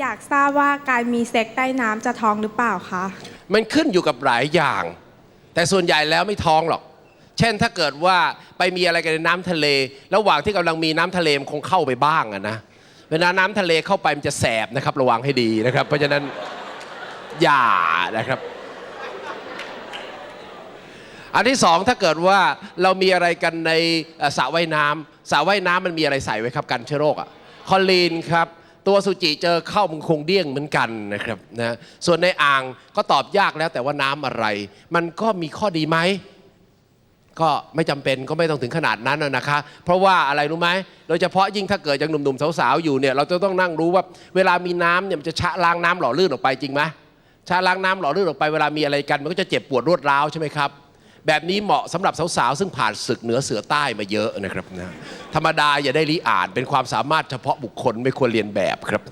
อยากทราบว่าการมีเซ็กใต้น้ำจะท้องหรือเปล่าคะ มันขึ้นอยู่กับหลายอย่าง แต่ส่วนใหญ่แล้วไม่ท้องหรอก เช่นถ้าเกิดว่าไปมีอะไรกันในน้ำทะเล ระหว่างที่กำลังมีน้ำทะเลมันคงเข้าไปบ้างอะนะ เวลาน้ำทะเลเข้าไปมันจะแสบนะครับ ระวังให้ดีนะครับ เพราะฉะนั้นอย่านะครับ อันที่สองถ้าเกิดว่าเรามีอะไรกันในเอ่อสระว่ายน้ำสระว่ายน้ำมันมีอะไรใส่ไว้ครับกันเชื้อโรคอะคอลีนครับ ตัวสุจิเจอเข้ามันคงเดี้ยงเหมือนกันนะครับนะส่วนในอ่างก็ตอบยากแล้วแต่ว่าน้ำอะไร มันก็มีข้อดีไหมก็ไม่จำเป็นก็ไม่ต้องถึงขนาดนั้นนะนะคะ เพราะว่าอะไรรู้ไหมโดยเฉพาะยิ่งถ้าเกิดยังหนุ่มๆสาวๆอยู่เนี่ยเราจะต้องนั่งรู้ว่าเวลามีน้ำเนี่ยมันจะชะล้างน้ำหล่อลื่นออกไปจริงไหมชะล้างน้ำหล่อลื่นออกไปเวลามีอะไรกัน มันก็จะเจ็บปวดรวดร้าวใช่ไหมครับ แบบนี้เหมาะสำหรับสาวๆ ซึ่งผ่านศึกเหนือเสือใต้มาเยอะนะครับนะธรรมดาอย่าได้รีอ่านเป็นความสามารถเฉพาะบุคคลไม่ควรเรียนแบบครับ